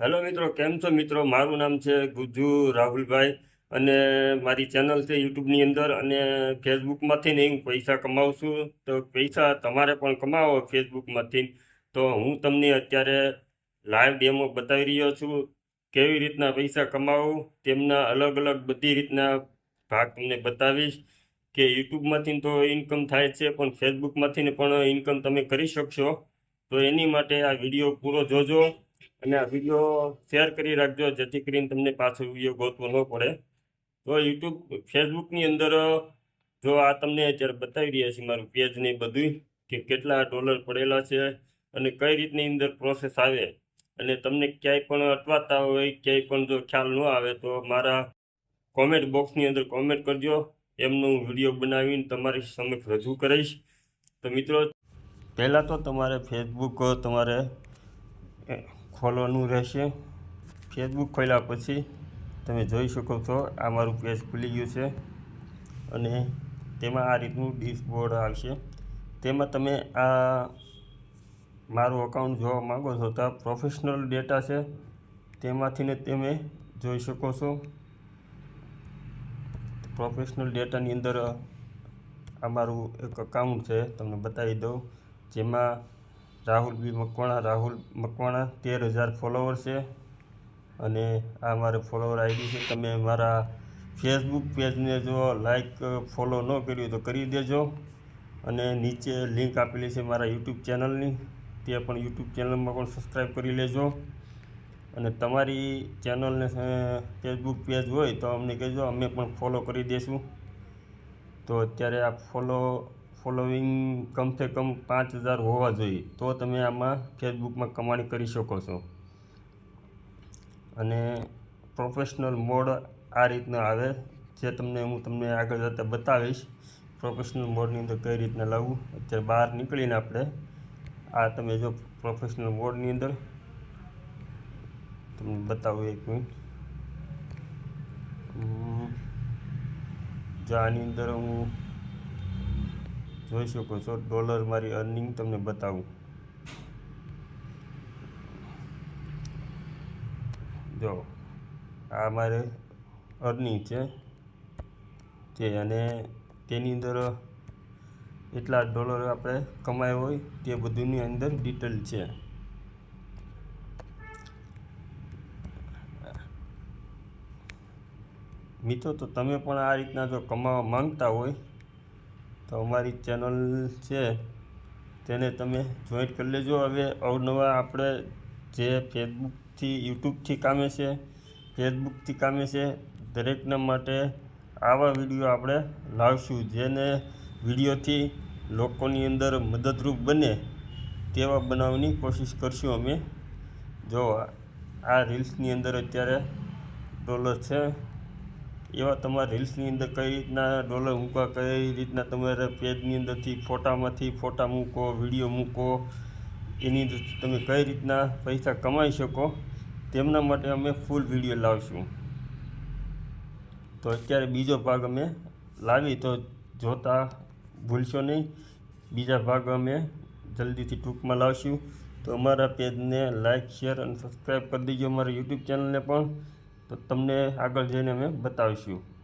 Hello મિત્રો, કેમ છો મિત્રો? મારું નામ છે ગુજુ રાહુલભાઈ અને મારી ચેનલ છે યુટ્યુબની અંદર અને ફેસબુકમાંથી ને હું પૈસા કમાઉં છું તો પૈસા તમારે પણ કમાવો ફેસબુકમાંથી. તો હું તમને અત્યારે લાઈવ ડેમો બતાવી રહ્યો છું. કેવી રીતના પૈસા કમાવું, તેમના અલગ અલગ બધી રીતના ભાગ તમને બતાવીશ કે યુટ્યુબમાંથી તો ઇન્કમ થાય છે, પણ ફેસબુકમાંથી પણ ઇન્કમ તમે કરી શકશો. તો એની માટે આ વીડિયો પૂરો જોજો. અને આ વીડિયો શેર કરી રાખજો, જેથી કરીને તમને પાછો વીડિયો ગોતવો ન પડે. તો યુટ્યુબ ફેસબુકની અંદર, જો આ તમને અત્યારે બતાવી રહ્યા છે મારું પેજ ને બધું કે કેટલા ડોલર પડેલા છે અને કઈ રીતની અંદર પ્રોસેસ આવે. અને તમને ક્યાંય પણ અટવાતા હોય, ક્યાંય પણ જો ખ્યાલ ન આવે, તો મારા કોમેન્ટ બોક્સની અંદર કોમેન્ટ કરજો. એમનું વીડિયો બનાવીને તમારી સમક્ષ રજૂ કરીશ. તો મિત્રો, પહેલાં તો તમારે ફેસબુક તમારે ખોલવાનું રહેશે. ફેસબુક ખોલ્યા પછી તમે જોઈ શકો છો આ મારું પેજ ખુલી ગયું છે અને તેમાં આ રીતનું ડિશબોર્ડ આવશે. તેમાં તમે આ મારું અકાઉન્ટ જોવા માંગો છો તો આ પ્રોફેશનલ ડેટા છે. તેમાંથીને તમે જોઈ શકો છો. પ્રોફેશનલ ડેટાની અંદર, આ મારું એક અકાઉન્ટ છે, તમને બતાવી દઉં. જેમાં રાહુલ બી મકવાણા, રાહુલ મકવાણા, તેર હજાર ફોલોવર છે. અને આ મારે ફોલોવર આઈડી છે, તમે મારા ફેસબુક પેજને જો લાઈક ફોલો ન કર્યું તો કરી દેજો. અને નીચે લિંક આપેલી છે મારા યુટ્યુબ ચેનલની તે પણ યુટ્યુબ ચેનલમાં પણ સબસ્ક્રાઈબ કરી લેજો. અને તમારી ચેનલને ફેસબુક પેજ હોય તો અમને કહેજો, અમે પણ ફોલો કરી દઈશું તો અત્યારે આ ફોલો ફોલોવિંગ કમસે કમ પાંચ હજાર હોવા જોઈએ, તો તમે આમાં ફેસબુકમાં કમાણી કરી શકો છો. અને પ્રોફેશનલ મોડ આ રીતના આવે, જે તમને હું તમને આગળ જતાં બતાવીશ. પ્રોફેશનલ મોડની અંદર કઈ રીતના લાવવું, અત્યારે બહાર નીકળીને આપણે આ તમે જો પ્રોફેશનલ મોડની અંદર તમને બતાવું એક મિનિટ જો આની અંદર હું જોઈ શકો છો. ડોલર મારી અર્નિંગ તમને બતાવું. જો, આ મારે અર્નિંગ છે. તે અને તેની અંદર એટલા ડોલર આપણે કમાયા હોય તે બધુંની અંદર ડિટેલ છે. મિત્રો, તો તમે પણ આ રીતના જો કમાવા માંગતા હોય તો અમારી ચેનલ છે, તેને તમે જોઈન્ટ કરી લેજો. હવે અવનવા આપણે જે ફેસબુકથી, યુટ્યુબથી કામે છે, ફેસબુકથી કામે છે, દરેકના માટે આવા વીડિયો આપણે લાવશું, જેને વિડીયોથી લોકોની અંદર મદદરૂપ બને તેવા બનાવવાની કોશિશ કરશું અમે. જો આ રીલ્સની અંદર અત્યારે ડોલર છે. એવા તમારા રીલ્સની અંદર કઈ રીતના ડોલર મૂકવા, કઈ રીતના તમારે પેજની અંદરથી ફોટામાંથી ફોટા મૂકો વીડિયો મૂકો, એની અંદર તમે કઈ રીતના પૈસા કમાઈ શકો, તેમના માટે અમે ફૂલ વીડિયો લાવશું. તો અત્યારે બીજો ભાગ અમે લાવી, તો જોતા ભૂલશો નહીં. બીજા ભાગ અમે જલ્દીથી ટૂંકમાં લાવશું. તો અમારા પેજને લાઇક શેર અને સબસ્ક્રાઈબ કરી દેજો અમારા યુટ્યુબ ચેનલને પણ. તો તમને આગળ જઈને અમે બતાવીશું.